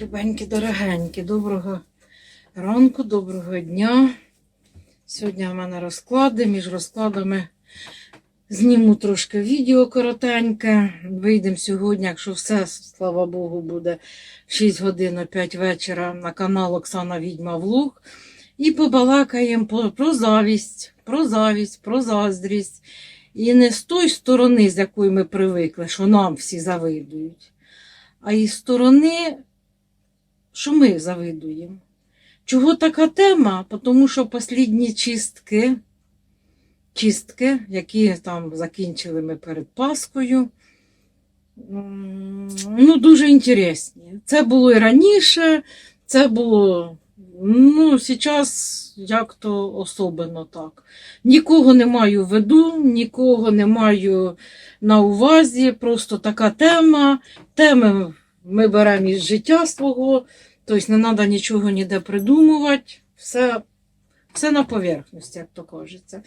Любенькі, дорогенькі, доброго ранку, доброго дня. Сьогодні в мене розклади. Між розкладами зніму трошки відео коротеньке. Вийдемо сьогодні, якщо все, слава Богу, буде в 6 годин о 5 вечора на канал Оксана Відьма Влог. І побалакаємо про завість, про завість, про заздрість. І не з тої сторони, з якої ми привикли, що нам всі завидують, а із сторони, що ми завидуємо. Чого така тема? Тому що послідні чистки, чистки, які там закінчили ми перед Паскою, ну, дуже інтересні. Це було і раніше, це було, ну, зараз як-то особливо так. Нікого не маю в виду, нікого не маю на увазі, просто така тема. Теми ми беремо із життя свого, тобто не треба нічого ніде придумувати, все, все на поверхності, як то кажеться.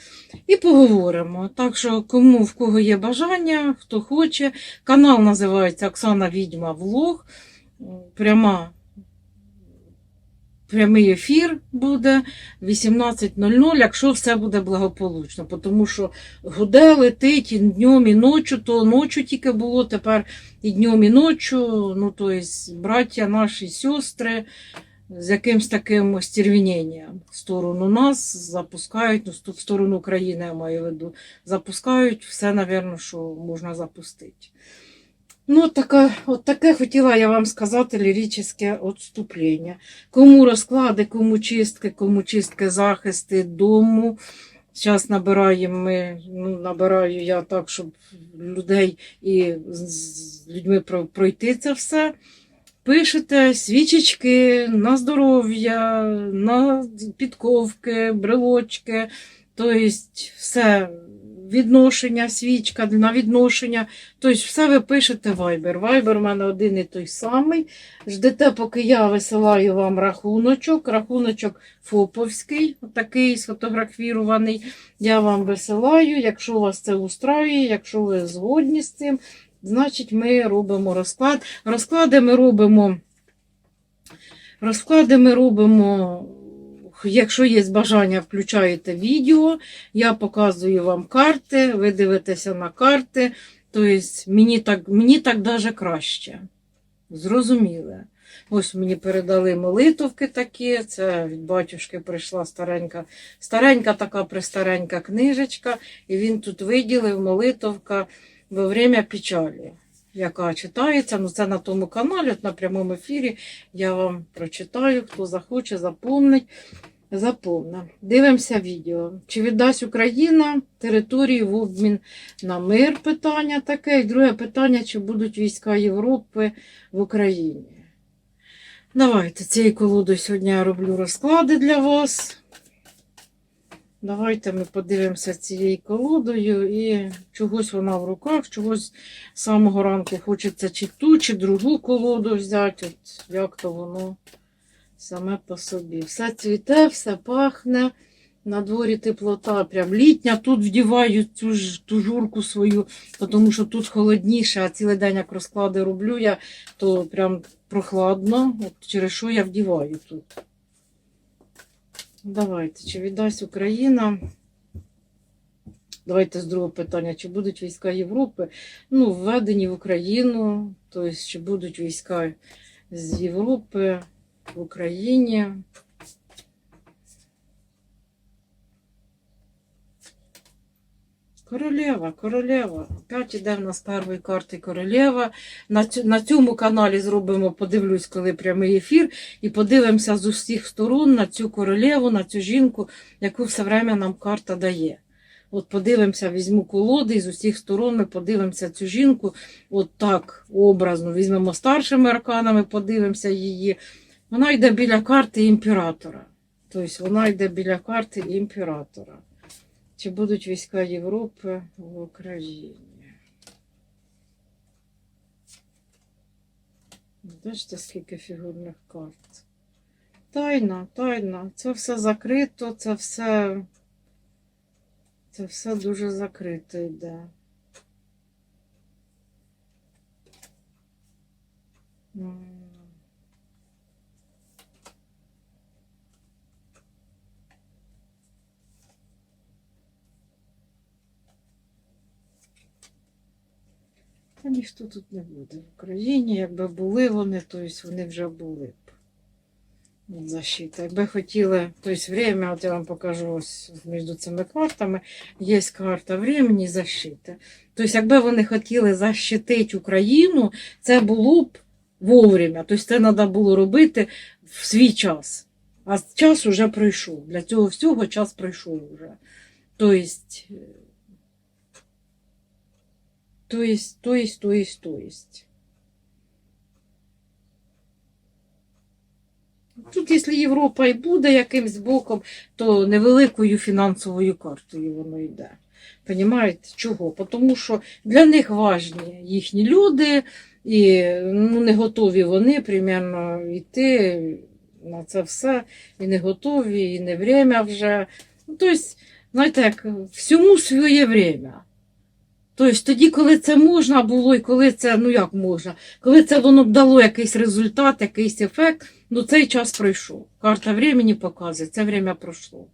І поговоримо. Так що, кому в кого є бажання, хто хоче. Канал називається Оксана Відьма Влог. Пряма Прямий ефір буде 18.00, якщо все буде благополучно. Тому що гуде, летить і днем, і ночі, то ночі тільки було, тепер і днем, і ночі. Ну, то есть, браття наші, сестри з якимсь таким остервіненням в сторону нас запускають, ну, в сторону України, я маю в виду, запускають все, напевно, що можна запустити. Ну, от таке, от таке хотіла я вам сказати ліричне відступлення. Кому розклади, кому чистки, кому чистки захисти дому. Зараз набираємо ми, ну, набираю я так, щоб людей і з людьми про- пройти це все. Пишете свічечки на здоров'я, на підковки, брелочки, тобто все відношення, свічка на відношення. Тобто все ви пишете Viber. Viber у мене один і той самий. Ждете, поки я висилаю вам рахуночок. Рахуночок ФОПовський, такий сфотографірований. Я вам висилаю. Якщо вас це устраює, якщо ви згодні з цим, значить ми робимо розклад. Розклади ми робимо. Розклади ми робимо. Якщо є бажання, включаєте відео, я показую вам карти, ви дивитеся на карти. Тобто мені так, мені так даже краще. Зрозуміле. Ось мені передали молитовки такі. Це від батюшки прийшла старенька, старенька така престаренька книжечка, і він тут виділив молитовка во время печалі, яка читається. Ну, це на тому каналі, от на прямому ефірі. Я вам прочитаю, хто захоче, запомнить. Заповна. Дивимося відео. Чи віддасть Україна території в обмін на мир? Питання таке. І друге питання, чи будуть війська Європи в Україні? Давайте цією колодою сьогодні я роблю розклади для вас. Давайте ми подивимося цією колодою і чогось вона в руках, чогось з самого ранку хочеться чи ту, чи другу колоду взяти. От як то воно саме по собі. Все цвіте, все пахне. На дворі теплота, прям літня. Тут вдіваю цю ж тужурку свою, тому що тут холодніше, а цілий день як розклади роблю я, то прям прохладно. От через що я вдіваю тут. Давайте, чи віддасть Україна? Давайте з другого питання. Чи будуть війська Європи? Ну, введені в Україну, тобто, чи будуть війська з Європи в Україні? Королева, королева. Опять іде в нас першої карти королева. На, на цьому каналі зробимо, подивлюсь, коли прямий ефір, і подивимося з усіх сторон на цю королеву, на цю жінку, яку все время нам карта дає. От подивимося, візьму колоди і з усіх сторон ми подивимося цю жінку. От так образно. Візьмемо старшими арканами, подивимося її. Вона йде біля карти імператора. Тобто вона йде біля карти імператора. Чи будуть війська Європи в Україні? Бачите, скільки фігурних карт. Тайна, тайна. Це все закрито, це все. Це все дуже закрито йде. М. Та ніхто тут не буде. В Україні, якби були вони, то вони вже були б. Защита. Якби хотіли, тобто время, от я вам покажу ось між цими картами, є карта времени защита. Тобто, якби вони хотіли защитити Україну, це було б вовремя. Тобто це треба було робити в свій час. А час уже пройшов. Для цього всього час пройшов вже. Тобто, то есть, то есть, то есть, то есть. Тут, якщо Європа і буде якимсь боком, то невеликою фінансовою картою воно йде. Понімаєте, чого? Тому що для них важні їхні люди, і ну, не готові вони примерно йти на це все, і не готові, і не время вже. Ну, тобто, знаєте, як всьому своє время. Тобто тоді, коли це можна було, і коли це, ну як можна, коли це воно б дало якийсь результат, якийсь ефект, ну цей час пройшов. Карта времени показує, це время пройшло.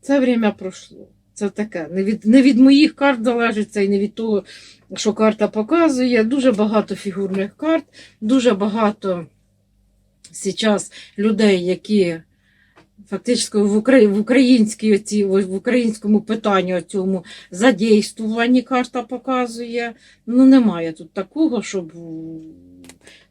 Це время пройшло. Це таке. Не від, не від моїх карт залежить це і не від того, що карта показує. Дуже багато фігурних карт, дуже багато зараз людей, які фактично в, Украї... в, українській оці... в українському питанні цьому задействуванні карта показує. Ну, немає тут такого, щоб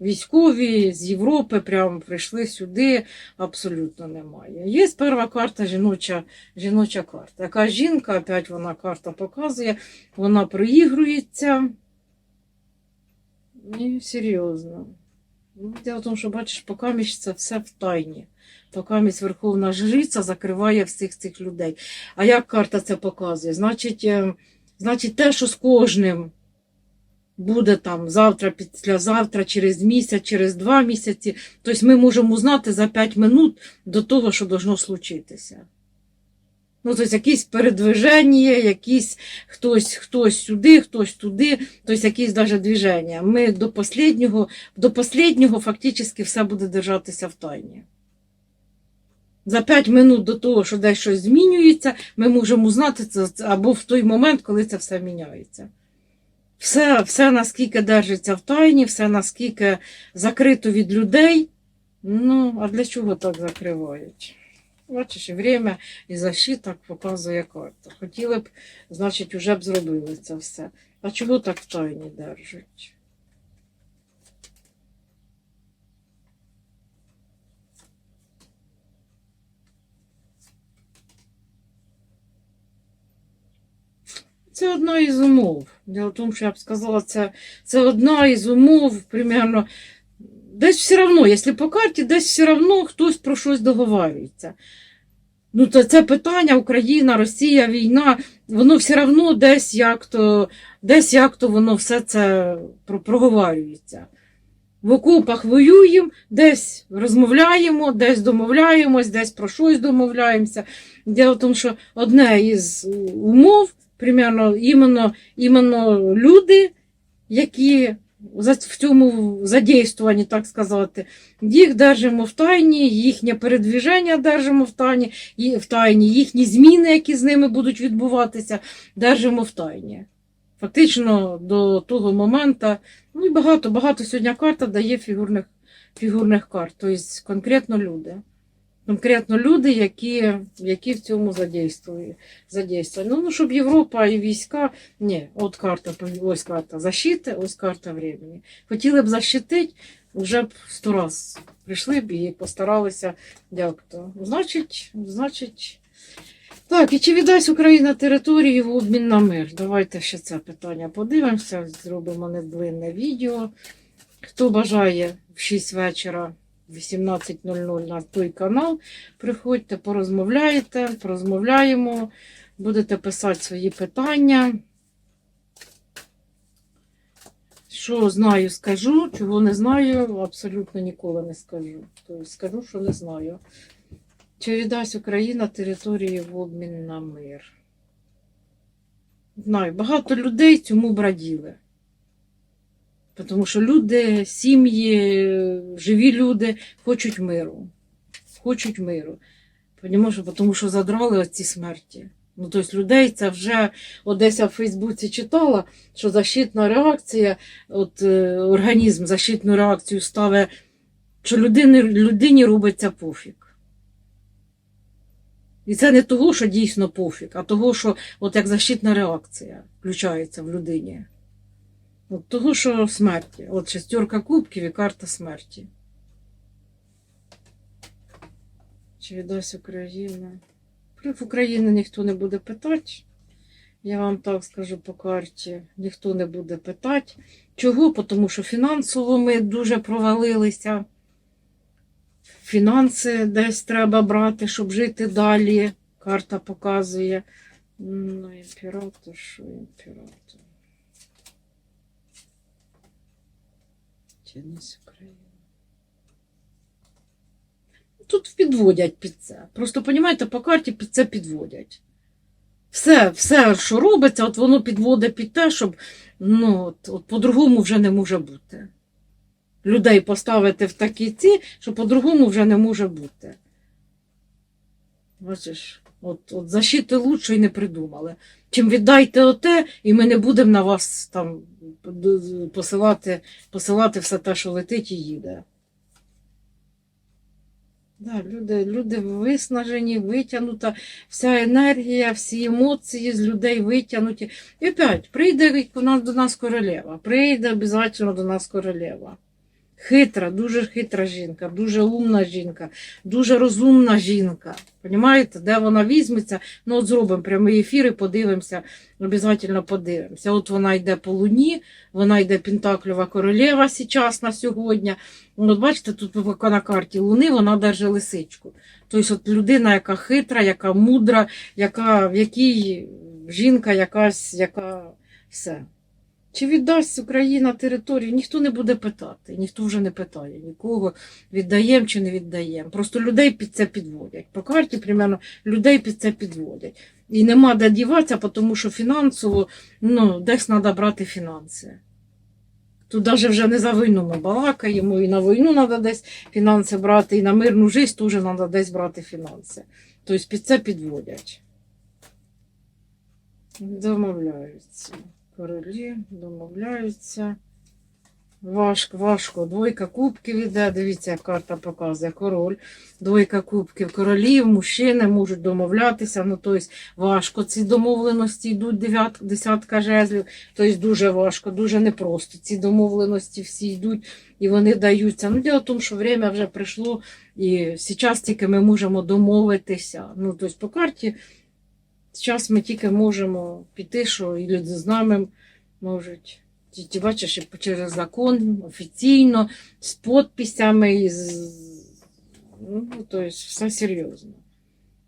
військові з Європи прямо прийшли сюди. Абсолютно немає. Є перша карта жіноча, жіноча карта. Яка жінка, опять вона карта показує, вона проігрується. І серйозно. Ну, Дело в тому, що бачиш, поки це все в тайні. Поки Верховна Жриця закриває всіх цих людей. А як карта це показує? Значить, е, значить, те, що з кожним буде там завтра, післязавтра, через місяць, через два місяці, тобто ми можемо узнати за 5 минут до того, що должно случитися. Ну, тобто якісь передвиження, якісь хтось, хтось сюди, хтось туди, тобто якісь навіть движення. Ми до останнього, до останнього фактично все буде держатися в тайні. За 5 минут до того, що десь щось змінюється, ми можемо узнати це або в той момент, коли це все міняється. Все, все наскільки держиться в тайні, все наскільки закрито від людей. Ну, а для чого так закривають? Бачиш, і время, і защита показує карта. Хотіли б, значить, вже б зробили це все. А чого так в тайні держать? Це одна із умов. Дело в тому, що я б сказала, це, це одна із умов, примерно. Десь все одно, якщо по карті, десь все одно хтось про щось договарюється. Ну, то це питання Україна, Росія, війна, воно все одно десь як-то, десь як-то воно все це про- проговорюється. В окопах воюємо, десь розмовляємо, десь домовляємось, десь про щось домовляємося. Діло в тому, що одне із умов, примерно, іменно, іменно люди, які в цьому задействуванні, так сказати, їх держимо в тайні, їхнє передвіження держимо в тайні, в тайні, їхні зміни, які з ними будуть відбуватися, держимо в тайні. Фактично до того моменту, ну і багато, багато сьогодні карта дає фігурних, фігурних карт, тобто конкретно люди. Конкретно люди, які, які в цьому задействують. задействують. Ну, ну, щоб Європа і війська. Ні, от карта, ось карта защити, ось карта времени. Хотіли б защитити, вже б сто раз прийшли б і постаралися як то. Значить, значить. Так, і чи віддасть Україна території в обмін на мир? Давайте ще це питання подивимося, зробимо недлинне відео. Хто бажає в 6 вечора, 18.00 на той канал, приходьте, порозмовляєте, порозмовляємо, будете писати свої питання. Що знаю, скажу, чого не знаю, абсолютно ніколи не скажу. Тобто скажу, що не знаю. Чи віддасть Україна території в обмін на мир? Знаю, багато людей цьому б раділи. Тому що люди, сім'ї, живі люди хочуть миру. Хочуть миру. Тому що задрали оці смерті. Ну, тобто людей це вже Одеся в Фейсбуці читала, що защитна реакція, от е, організм защитну реакцію ставить, що людині, людині робиться пофіг. І це не того, що дійсно пофіг, а того, що от як защитна реакція включається в людині. От того, що смерті. От шестерка кубків і карта смерті. Чи віддасть Україна? Прив України ніхто не буде питати. Я вам так скажу по карті. Ніхто не буде питати. Чого? Тому що фінансово ми дуже провалилися. Фінанси десь треба брати, щоб жити далі. Карта показує. Ну, імператор, що імператор? Чинність України. Тут підводять під це. Просто, розумієте, по карті під це підводять. Все, все, що робиться, от воно підводить під те, щоб ну, от, от по-другому вже не може бути. Людей поставити в такі ці, що по-другому вже не може бути. Бачиш, от, от защити лучше і не придумали. Чим віддайте оте, і ми не будемо на вас там посилати, посилати все те, що летить і їде. Да, люди, люди виснажені, витягнута, вся енергія, всі емоції з людей витягнуті. І опять прийде до нас королева, прийде обов'язково до нас королева. Хитра, дуже хитра жінка, дуже умна жінка, дуже розумна жінка. Понімаєте, де вона візьметься? Ну, от зробимо прямий ефір і подивимося, обов'язково подивимося. От вона йде по луні, вона йде Пентакльова королева зараз на сьогодні. Ну, От бачите, тут на карті Луни вона держить лисичку. Тобто от людина, яка хитра, яка мудра, яка, в якій жінка якась, яка все. Чи віддасть Україна територію? Ніхто не буде питати, ніхто вже не питає нікого, віддаємо чи не віддаємо. Просто людей під це підводять. По карті, примерно, людей під це підводять. І нема де діватися, тому що фінансово ну, десь треба брати фінанси. Тут навіть вже не за війну ми балакаємо, і на війну треба десь фінанси брати, і на мирну життя теж треба десь брати фінанси. Тобто під це підводять. Домовляються. Королі домовляються. Важко, важко. Двойка кубків іде. Дивіться, як карта показує. Король. Двойка кубків. Королів, мужчини можуть домовлятися. Ну, тобто важко. Ці домовленості йдуть дев'ят, десятка жезлів. Тобто дуже важко, дуже непросто. Ці домовленості всі йдуть і вони даються. Ну, діло в тому, що время вже прийшло, і зараз тільки ми можемо домовитися. Ну, тобто по карті зараз ми тільки можемо піти, що і люди з нами можуть. Ти, бачиш, через закон, офіційно, з підписями, і з... ну, тобто все серйозно.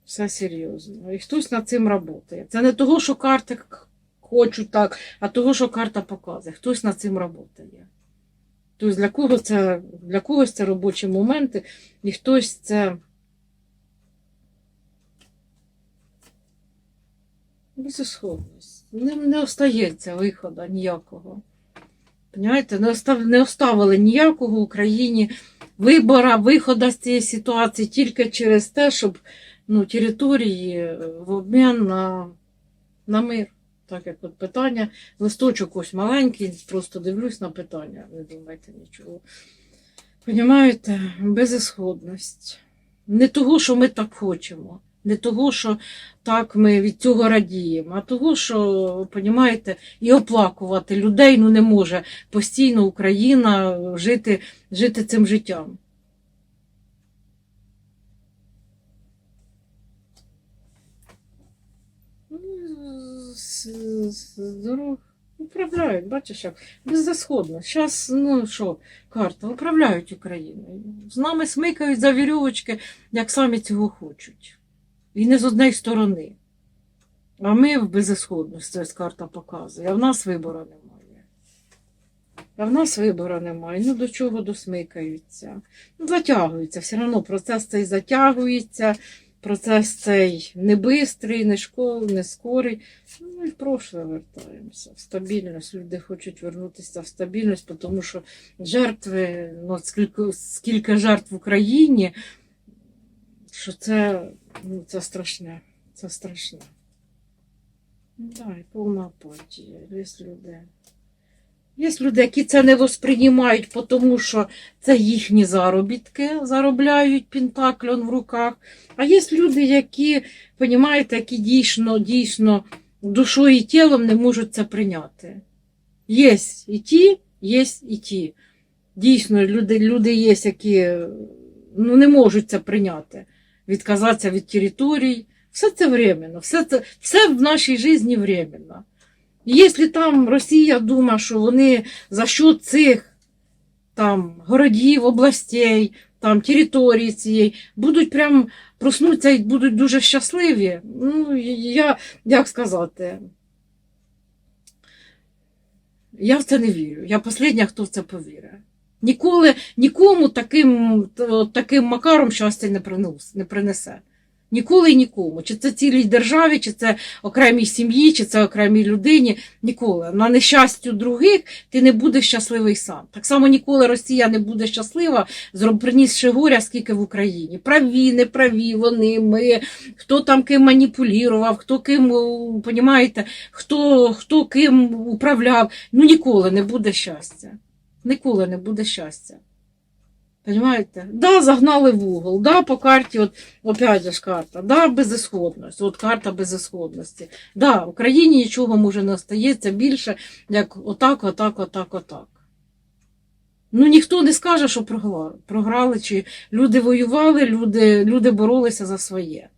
Все серйозно. І хтось над цим працює. Це не того, що карти хочуть так, а того, що карта показує. Хтось над цим працює. Тобто для кого це, для когось це робочі моменти, і хтось це. Безісходність. Не, не остається виходу ніякого. Понимаєте, не, остав, не оставили ніякого в Україні вибора, виходу з цієї ситуації тільки через те, щоб ну, території е, в обмін на, на мир. Так як от питання, листочок ось маленький, просто дивлюсь на питання, не думайте нічого. Понімаєте, безісходність. Не того, що ми так хочемо, не того, що так ми від цього радіємо, а того, що, понімаєте, і оплакувати людей ну, не може постійно Україна жити, жити цим життям. Ну, Здоров. Управляють, бачиш як. Беззасходно. Зараз, ну що, карта, управляють Україною. З нами смикають за вірьовочки, як самі цього хочуть. І не з однієї сторони. А ми в безісходності, карта показує, а в нас вибору немає. А в нас вибору немає. Ну до чого досмикаються? Ну, затягується, все одно процес цей затягується, процес цей не бистрий, не школ, не скорий. Ну, ми в прошле вертаємося. В стабільність. Люди хочуть вернутися в стабільність, тому що жертви, ну, скільки, скільки жертв в Україні, що це, ну, це страшне. Це страшне. Да, і повна апатія. Є люди. Є люди, які це не восприймають, тому що це їхні заробітки, заробляють пентакльон в руках. А є люди, які, понімаєте, які дійсно, дійсно душою і тілом не можуть це прийняти. Є і ті, є і ті. Дійсно, люди, люди є, які ну, не можуть це прийняти, відказатися від територій. Все це временно, все, це, все в нашій житті временно. І Якщо там Росія думає, що вони за счет цих там, городів, областей, там, території цієї будуть прям проснуться і будуть дуже щасливі, ну, я, як сказати, я в це не вірю. Я остання, хто в це повірить. Ніколи нікому таким, таким макаром щастя не, принес, не принесе. Ніколи і нікому. Чи це цілій державі, чи це окремій сім'ї, чи це окремій людині. Ніколи. На нещастю других ти не будеш щасливий сам. Так само ніколи Росія не буде щаслива, принісши горя, скільки в Україні. Праві, неправі, вони, ми, хто там ким маніпулював, хто ким, понімаєте, хто, хто ким управляв. Ну ніколи не буде щастя. Ніколи не буде щастя. Понимаєте? Да, загнали в угол, да, по карті, от, опять же ж карта, да, безісходність, от карта безісходності. Да, в Україні нічого може не остається більше, як отак, отак, отак, отак. Ну, ніхто не скаже, що програли, програли чи люди воювали, люди, люди боролися за своє.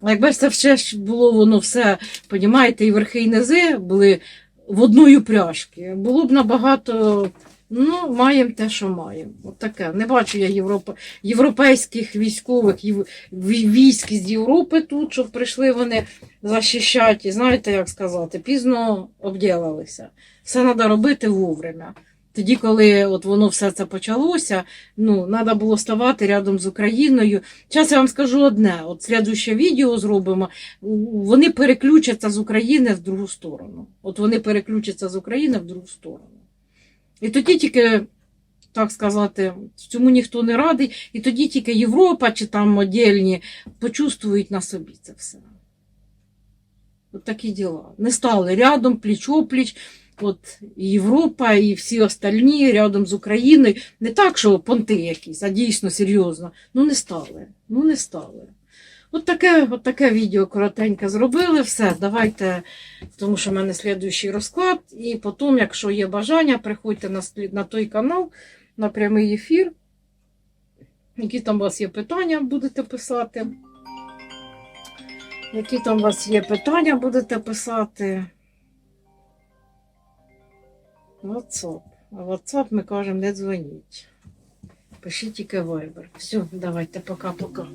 А якби це ж було воно все, понімаєте, і верхи, і низи були в одної пряжки, було б набагато. Ну, маємо те, що маємо. От таке. Не бачу я Європа, європейських військових військ з Європи тут, щоб прийшли вони захищати. Знаєте, як сказати, пізно обділилися. Все треба робити вовремя. Тоді, коли от воно все це почалося, ну, треба було ставати рядом з Україною. Зараз я вам скажу одне: от слідуще відео зробимо. Вони переключаться з України в другу сторону. От вони переключаться з України в другу сторону. І тоді тільки, так сказати, цьому ніхто не радий, і тоді тільки Європа чи там отдельні почувствують на собі це все. От такі діла. Не стали рядом, пліч-опліч. От Європа і всі остальні рядом з Україною. Не так, що понти якісь, а дійсно серйозно. Ну не стали. Ну не стали. От таке, от таке відео коротеньке зробили. Все, давайте, тому що в мене слідуючий розклад. І потім, якщо є бажання, приходьте на, на той канал, на прямий ефір. Які там у вас є питання, будете писати. Які там у вас є питання, будете писати. WhatsApp. А WhatsApp ми кажемо, не дзвоніть. Пишіть тільки Viber. Все, давайте, пока-пока.